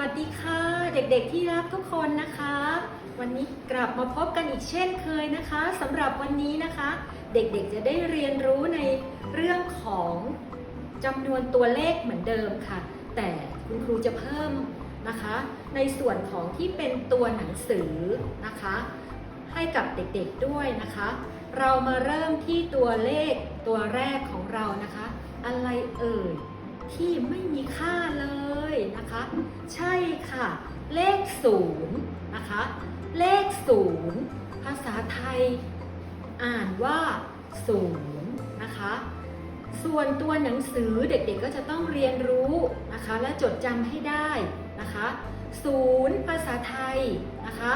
วัสดีค่ะ เด็กๆที่รักทุกคนนะคะ วันนี้กลับมาพบกันอีกเช่นเคยนะคะสำหรับวันนี้นะคะ เด็กๆจะได้เรียนรู้ในเรื่องของจำนวนตัวเลขเหมือนเดิมค่ะ แต่คุณครูจะเพิ่มนะคะ ในส่วนของที่เป็นตัวหนังสือนะคะ ให้กับเด็กๆด้วยนะคะ เรามาเริ่มที่ตัวเลขตัวแรกของเรานะคะ อะไรเอ่ย ที่ไม่มีค่าเลยนะคะ ใช่ค่ะ เลขศูนย์นะคะ เลขศูนย์ภาษาไทย อ่านว่าศูนย์นะคะ ส่วนตัวหนังสือเด็กๆก็จะต้องเรียนรู้นะคะ และจดจำให้ได้นะคะศูนย์ภาษาไทยนะคะ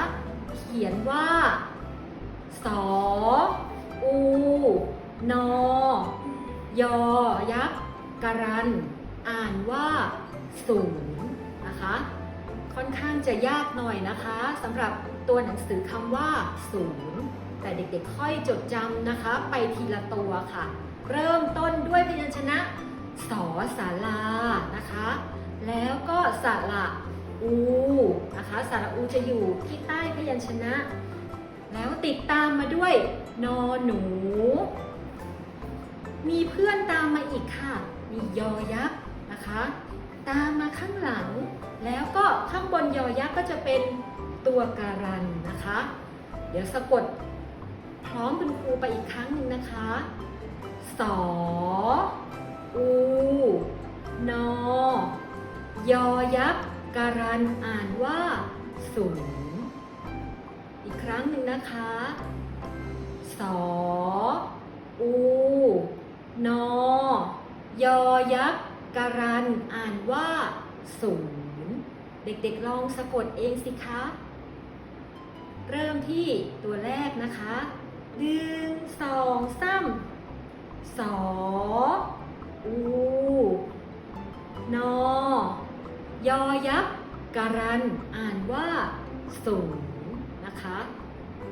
เขียนว่าสออู นอยอยักษ์การัน อ่านว่าศูนย์นะคะ ค่อนข้างจะยากหน่อยนะคะสำหรับตัวหนังสือคำว่าศูนย์แต่เด็กๆค่อยจดจำนะคะ ไปทีละตัวค่ะ เริ่มต้นด้วยพยัญชนะสอสาลานะคะ แล้วก็สาระอูนะคะสาระอูจะอยู่ที่ใต้พยัญชนะ แล้วติดตามมาด้วยนอหนู มีเพื่อนตามมาอีกค่ะ มียอยักษ์ นะคะ ตามมาข้างหลัง แล้วก็ข้างบนยอยักษ์ก็จะเป็นตัวการันนะคะ เดี๋ยวสะกดพร้อมคุณครูไปอีกครั้งหนึ่งนะคะ สอ อู นอ ยอยักษ์การันอ่านว่าศูนย์อีกครั้งหนึ่งนะคะ สอ อู นอ ยอยักษ์ การันอ่านว่าศูนย์เด็กๆลองสะกดเองสิคะ เริ่มที่ตัวแรกนะคะหนึ่งสองสามสออูนอยอยักษ์การันอ่านว่าศูนย์นะคะ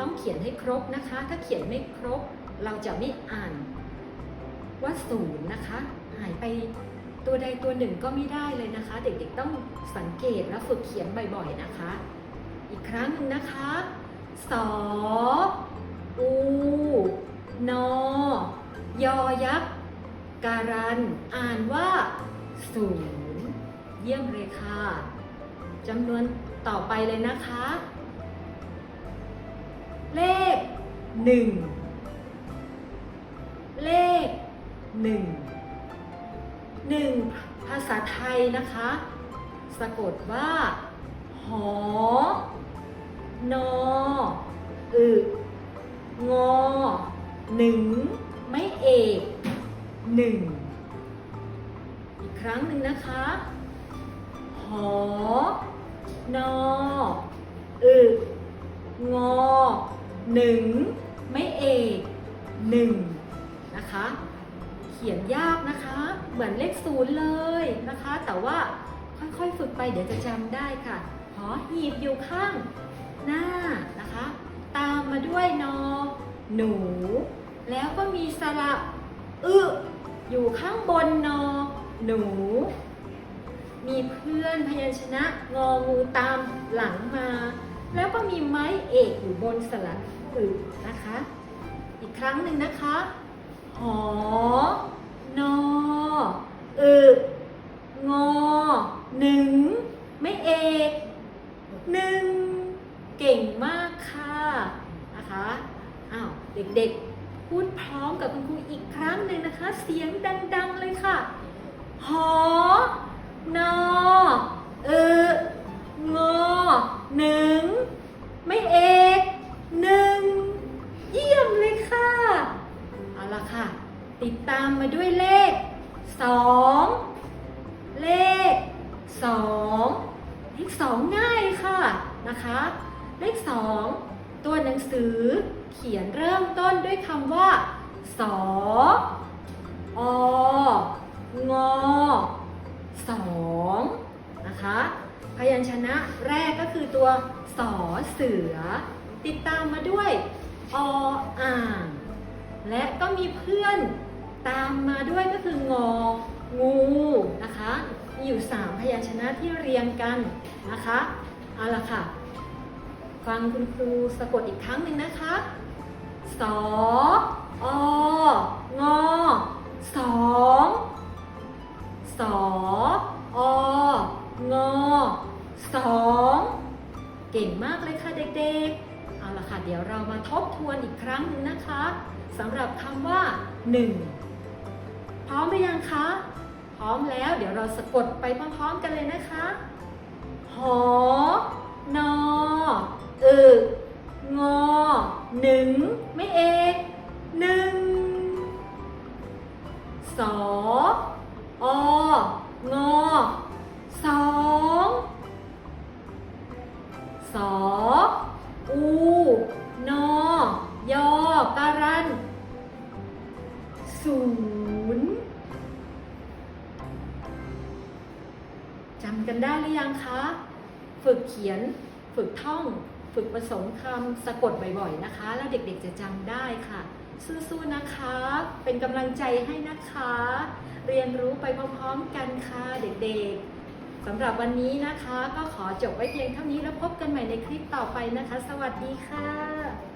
ต้องเขียนให้ครบนะคะ ถ้าเขียนไม่ครบเราจะไม่อ่านว่าศูนย์นะคะ หายไป ตัวใดตัวหนึ่งก็ไม่ได้เลยนะคะ เด็กๆต้องสังเกตและฝึกเขียนบ่อยๆนะคะ อีกครั้งหนึ่งนะคะสออูนอยอยักษ์การัน อ่านว่าศูนย์เยี่ยมเลยค่ะจำนวนต่อไปเลยนะคะ เลขหนึ่งเลขหนึ่ง หนึ่งภาษาไทยนะคะ สะกดว่า หอ นอ อึงอหนึ่งไม่เอกหนึ่งอีกครั้งหนึ่งนะคะ หอ นอ อึงอหนึ่งไม่เอกหนึ่งนะคะ เขียนยากนะคะ เหมือนเลขศูนย์เลยนะคะ แต่ว่าค่อยๆฝึกไปเดี๋ยวจะจำได้ค่ะหอหีบอยู่ข้างหน้านะคะ ตามมาด้วยนอหนู แล้วก็มีสระอึอยู่ข้างบนนอหนู มีเพื่อนพยัญชนะงองูตามหลังมา แล้วก็มีไม้เอกอยู่บนสระอึนะคะ อีกครั้งหนึ่งนะคะ หอนออึงอหนึ่ง ไม่เอกหนึ่ง เก่งมากค่ะนะคะอ้าวเด็กๆ พูดพร้อมกับคุณครูอีกครั้งหนึ่งนะคะ เสียงดัง ๆ เลยค่ะ หอ ติดตามมาด้วยเลขสองเลขสองเลขสองง่ายค่ะนะคะ เลขสองตัวหนังสือเขียนเริ่มต้นด้วยคำว่าสอองอสองนะคะ พยัญชนะแรกก็คือตัวสอเสือ ติดตามมาด้วยออ่างและก็มีเพื่อน ตามมาด้วยก็คืององูนะคะมีอยู่ 3 พยัญชนะที่เรียงกันนะคะเอาละค่ะ ฟังคุณครูสะกดอีกครั้งหนึ่งนะคะสอองอสองสอองอสองเก่งมากเลยค่ะเด็กๆ เอาละค่ะ เดี๋ยวเรามาทบทวนอีกครั้งหนึ่งนะคะสำหรับคำว่า 1 พร้อมหรือยังคะ พร้อมแล้วเดี๋ยวเราสะกดไปพร้อมๆกันเลยนะคะ หอนออึงอหนึ่งไม่เอกหนึ่งสอองอสองสออูนอยอการันศูนย์ กันได้หรือยังคะ ฝึกเขียน ฝึกท่อง ฝึกผสมคำสะกดบ่อยๆนะคะ แล้วเด็กๆจะจำได้ค่ะ สู้ๆนะคะ เป็นกำลังใจให้นะคะ เรียนรู้ไปพร้อมๆกันค่ะเด็กๆสำหรับวันนี้นะคะ ก็ขอจบไว้เพียงเท่านี้แล้วพบกันใหม่ในคลิปต่อไปนะคะ สวัสดีค่ะ